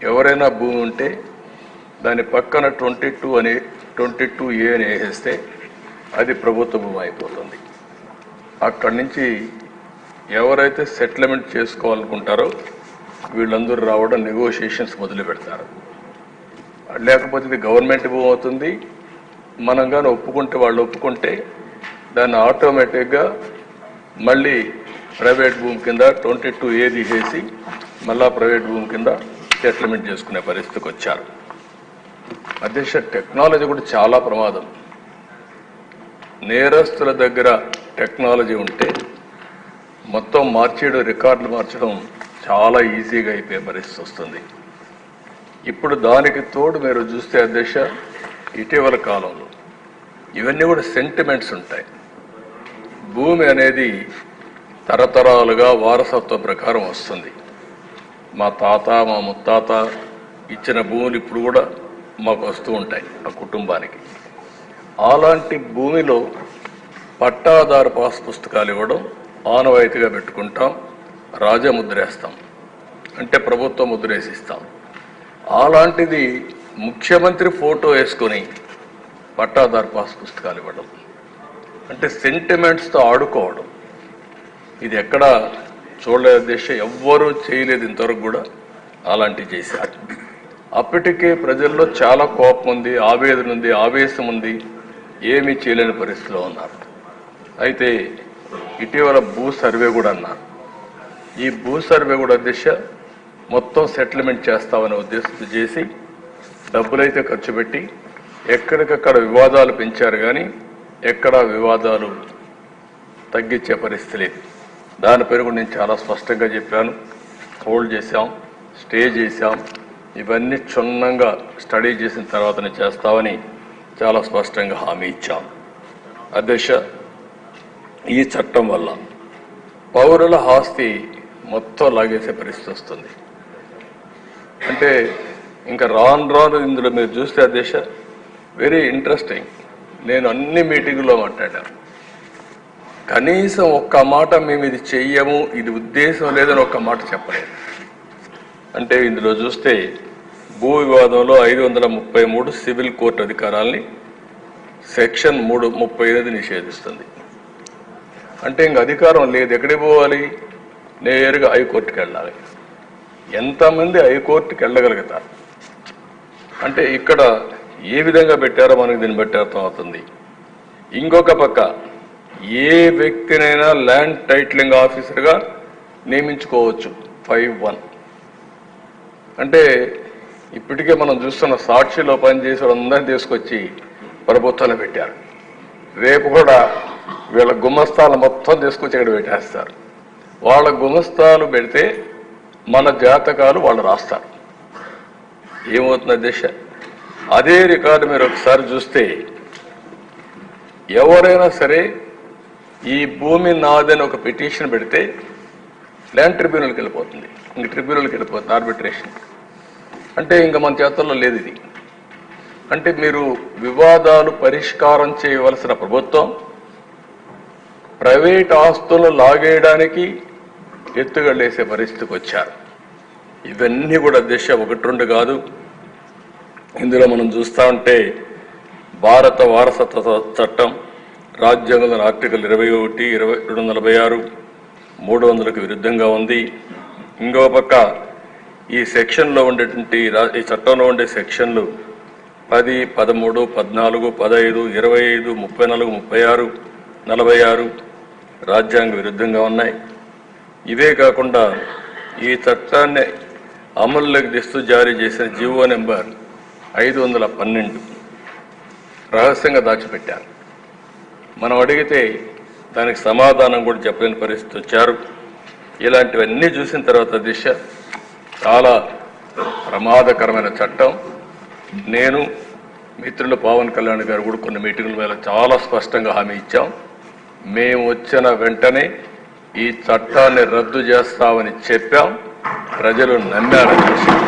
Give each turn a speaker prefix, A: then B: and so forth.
A: ఎవరైనా భూమి ఉంటే దాని పక్కన ట్వంటీ టూ అని ట్వంటీ టూ ఏ అని వేసేస్తే అది ప్రభుత్వ భూమి అయిపోతుంది. అక్కడి నుంచి ఎవరైతే సెటిల్మెంట్ చేసుకోవాలనుకుంటారో వీళ్ళందరూ రావడం నెగోషియేషన్స్ మొదలు పెడతారు. లేకపోతే ఇది గవర్నమెంట్ భూమి అవుతుంది. మనం కానీ ఒప్పుకుంటే వాళ్ళు ఒప్పుకుంటే దాన్ని ఆటోమేటిక్గా మళ్ళీ ప్రైవేట్ భూమి కింద ట్వంటీ టూ ఏ తీసేసి మళ్ళా ప్రైవేట్ భూమి కింద సెటిల్మెంట్ చేసుకునే పరిస్థితికి వచ్చారు. అధ్యక్ష టెక్నాలజీ కూడా చాలా ప్రమాదం. నేరస్తుల దగ్గర టెక్నాలజీ ఉంటే మొత్తం మార్చేయడం రికార్డులు మార్చడం చాలా ఈజీగా అయిపోయే పరిస్థితి వస్తుంది. ఇప్పుడు దానికి తోడు మీరు చూస్తే అధ్యక్ష ఇటీవల కాలంలో ఇవన్నీ కూడా సెంటిమెంట్స్ ఉంటాయి. భూమి అనేది తరతరాలుగా వారసత్వ ప్రకారం వస్తుంది. మా తాత మా ముత్తాత ఇచ్చిన భూములు ఇప్పుడు కూడా మాకు వస్తూ ఉంటాయి ఆ కుటుంబానికి. అలాంటి భూమిలో పట్టాదారు పాస్ పుస్తకాలు ఇవ్వడం ఆనవాయితీగా పెట్టుకుంటాం రాజముద్రేస్తాం అంటే ప్రభుత్వ ముద్రేసిస్తాం. అలాంటిది ముఖ్యమంత్రి ఫోటో వేసుకొని పట్టాదారు పాస్ పుస్తకాలు ఇవ్వడం అంటే సెంటిమెంట్స్తో ఆడుకోవడం. ఇది ఎక్కడ చూడలేని దిశ ఎవ్వరూ చేయలేదు ఇంతవరకు కూడా అలాంటివి చేశారు. అప్పటికే ప్రజల్లో చాలా కోపం ఉంది ఆవేదన ఉంది ఆవేశం ఉంది. ఏమీ చేయలేని పరిస్థితిలో ఉన్నారు. అయితే ఇటీవల భూ సర్వే కూడా అన్నారు. ఈ భూ సర్వే కూడా దిశ మొత్తం సెటిల్మెంట్ చేస్తామనే ఉద్దేశంతో చేసి డబ్బులైతే ఖర్చు పెట్టి ఎక్కడికక్కడ వివాదాలు పెంచారు కానీ ఎక్కడా వివాదాలు తగ్గించే పరిస్థితి లేదు. దాని పేరు కూడా నేను చాలా స్పష్టంగా చెప్పాను. హోల్డ్ చేశాం స్టే చేశాం. ఇవన్నీ క్షుణ్ణంగా స్టడీ చేసిన తర్వాతనే చేస్తామని చాలా స్పష్టంగా హామీ ఇచ్చాం. అధ్యక్ష ఈ చట్టం వల్ల పౌరుల ఆస్తి మొత్తం లాగేసే పరిస్థితి వస్తుంది. అంటే ఇంకా రాను రాను ఇందులో మీరు చూస్తే అధ్యక్ష వెరీ ఇంట్రెస్టింగ్ నేను అన్ని మీటింగుల్లో మాట్లాడాను. కనీసం ఒక్క మాట మేము ఇది చెయ్యము ఇది ఉద్దేశం లేదని ఒక్క మాట చెప్పలేదు. అంటే ఇందులో చూస్తే భూ వివాదంలో ఐదు వందల ముప్పై మూడు సివిల్ కోర్టు అధికారాల్ని సెక్షన్ మూడు ముప్పై ఎనిమిది నిషేధిస్తుంది. అంటే ఇంక అధికారం లేదు ఎక్కడికి పోవాలి? నేరుగా హైకోర్టుకి వెళ్ళాలి. ఎంతమంది హైకోర్టుకి వెళ్ళగలుగుతారు? అంటే ఇక్కడ ఏ విధంగా పెట్టారో మనకు దీన్ని బట్టి అర్థమవుతుంది. ఇంకొక పక్క ఏ వ్యక్తినైనా ల్యాండ్ టైటిలింగ్ ఆఫీసర్గా నియమించుకోవచ్చు. Five one. అంటే ఇప్పటికే మనం చూస్తున్న సాక్షిలో పనిచేసే వాళ్ళందరినీ తీసుకొచ్చి ప్రభుత్వాన్ని పెట్టారు. రేపు కూడా వీళ్ళ గుమస్తాలు మొత్తం తీసుకొచ్చి ఇక్కడ పెట్టేస్తారు. వాళ్ళ గుమస్తాలు పెడితే మన జాతకాలు వాళ్ళు రాస్తారు. ఏమవుతుంది దిశ? అదే రికార్డు మీరు ఒకసారి చూస్తే ఎవరైనా సరే ఈ భూమి నాదని ఒక పిటిషన్ పెడితే ల్యాండ్ ట్రిబ్యునల్కి వెళ్ళిపోతుంది. ఇంక ట్రిబ్యునల్కి వెళ్ళిపోతుంది ఆర్బిట్రేషన్. అంటే ఇంకా మన చేతుల్లో లేదు ఇది. అంటే మీరు వివాదాలు పరిష్కారం చేయవలసిన ప్రభుత్వం ప్రైవేట్ ఆస్తులను లాగేయడానికి ఎత్తుగడేసే పరిస్థితికి వచ్చారు. ఇవన్నీ కూడా దిశ ఒకటి రెండు కాదు. ఇందులో మనం చూస్తా ఉంటే భారత వారసత్వ చట్టం రాజ్యాంగంలోని ఆర్టికల్ ఇరవై ఒకటి ఇరవై రెండు వందల నలభై ఆరు మూడు వందలకు విరుద్ధంగా ఉంది. ఇంకో పక్క ఈ సెక్షన్లో ఉండేటువంటి రా- ఈ చట్టంలో ఉండే సెక్షన్లు పది పదమూడు పద్నాలుగు పదహైదు ఇరవై ఐదు ముప్పై నాలుగు ముప్పై ఆరు నలభై ఆరు రాజ్యాంగ విరుద్ధంగా ఉన్నాయి. ఇవే కాకుండా ఈ చట్టాన్ని అమల్లోకి తెస్తూ జారీ చేసిన జీవో నెంబర్ ఐదు వందల పన్నెండు రహస్యంగా దాచిపెట్టారు. మనం అడిగితే దానికి సమాధానం కూడా చెప్పలేని పరిస్థితి వచ్చారు. ఇలాంటివన్నీ చూసిన తర్వాత దిశ చాలా ప్రమాదకరమైన చట్టం. నేను మిత్రులు పవన్ కళ్యాణ్ గారు కూడా కొన్ని మీటింగుల మీద చాలా స్పష్టంగా హామీ ఇచ్చాం. మేము వచ్చిన వెంటనే ఈ చట్టాన్ని రద్దు చేస్తామని చెప్పాం. ప్రజలు నమ్మారు అధ్యక్ష